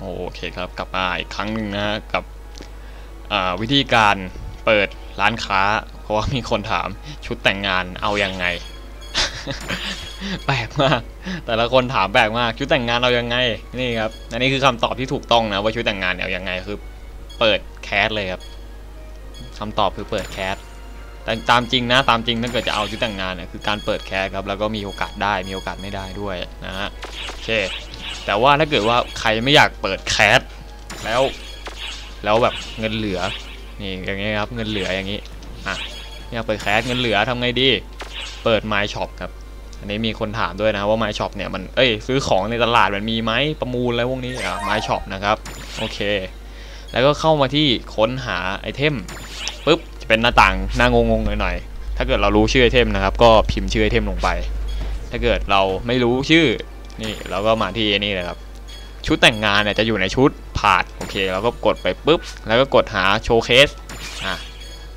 โอเคครับกลับมาอีกครั้งหนึ่งนะฮะกับวิธีการเปิดร้านค้า เพราะว่ามีคนถามชุดแต่งงานเอายังไง แปลกมาก แต่ละคนถามแปลกมากชุดแต่งงานเอายังไงนี่ครับอันนี้คือคำตอบที่ถูกต้องนะว่าชุดแต่งงานเนี่ยเอายังไงคือ เปิดแคสเลยครับคำตอบคือเปิดแคสแต่ตามจริงนะตามจริงถ้าเกิดจะเอาชุดแต่งงานเนี่ยคือการเปิดแคสครับแล้วก็มีโอกาสได้มีโอกาสไม่ได้ด้วยนะฮะโอเค แต่ว่าถ้าเกิดว่าใครไม่อยากเปิดแคสแล้ว แล้วแบบเงินเหลือนี่อย่างเงี้ยครับเงินเหลืออย่างนี้อะอยากเปิดแคสเงินเหลือทำไงดีเปิด My Shop ครับอันนี้มีคนถามด้วยนะว่า My Shop เนี่ยมันเอ้ยซื้อของในตลาดมันมีไหมประมูลอะไรพวกนี้อะ My Shop นะครับโอเค แล้วก็เข้ามาที่ค้นหาไอเทมปุ๊บจะเป็นหน้าต่างหน้างงๆหน่อยๆถ้าเกิดเรารู้ชื่อไอเทมนะครับ ก็พิมพ์ชื่อไอเทมลงไป ถ้าเกิดเราไม่รู้ชื่อ นี่เราก็มาที่นี่เลยครับ ชุดแต่งงานเนี่ยจะอยู่ในชุดผาดโอเคเราก็กดไปปุ๊บ แล้วก็กดหาโชว์เคสอะ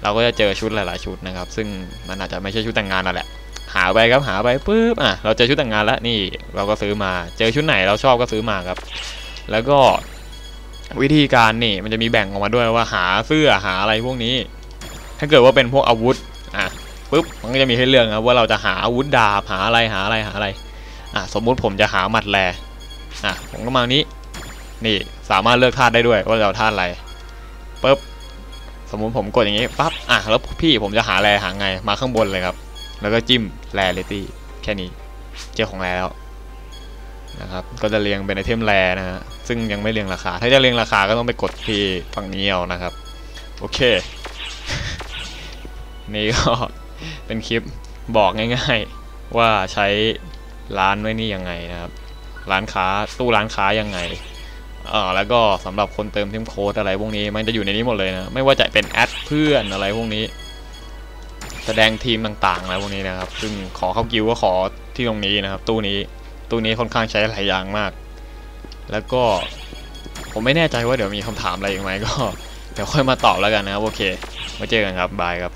เราก็จะเจอชุดหลายๆชุดนะครับ ซึ่งมันอาจจะไม่ใช่ชุดแต่งงานนั่นแหละหาไปครับหาไปปุ๊บอะเราเจอชุดแต่งงานแล้วนี่เราก็ซื้อมาเจอชุดไหนเราชอบก็ซื้อมาครับ แล้วก็วิธีการนี่มันจะมีแบ่งออกมาด้วยว่าหาเสื้อหาอะไรพวกนี้ ถ้าเกิดว่าเป็นพวกอาวุธอะปุ๊บมันก็จะมีให้เลือกครับว่าเราจะหาอาวุธดาบหาอะไรหาอะไรหาอะไร อะสมมุติผมจะหาหมัดแลอะผมก็มานี้ นี่สามารถเลือกธาตุได้ด้วยว่าจะเอาธาตุอะไรปุ๊บสมมุติผมกดอย่างนี้ปั๊บอะแล้วพี่ผมจะหาแรหาไงมาข้างบนเลยครับ แล้วก็จิ้มแรเลตี้แค่นี้เจอของแรแล้วนะครับก็จะเรียงเป็นไอเทมแรนะฮะซึ่งยังไม่เรียงราคา ถ้าจะเรียงราคาก็ต้องไปกดที่ฝั่งนี้เอานะครับ โอเค นี่ก็เป็นคลิปบอกง่าย ๆ ว่าใช้ ร้านไว้นี่ยังไงนะครับ ร้านค้าตู้ร้านค้ายังไงเออแล้วก็สำหรับคนเติมเทมโค้ดอะไรพวกนี้มันจะอยู่ในนี้หมดเลยนะ ไม่ว่าจะเป็นแอดเพื่อนอะไรพวกนี้ แสดงทีมต่างๆอะไรพวกนี้นะครับ ซึ่งขอเข้ากิวก็ขอที่ตรงนี้นะครับ ตู้นี้ตู้นี้ค่อนข้างใช้หลายอย่างมาก แล้วก็ผมไม่แน่ใจว่าเดี๋ยวมีคำถามอะไรอีกไหมก็เดี๋ยวค่อยมาตอบแล้วกันนะครับโอเคไว้เจอกันครับบายครับ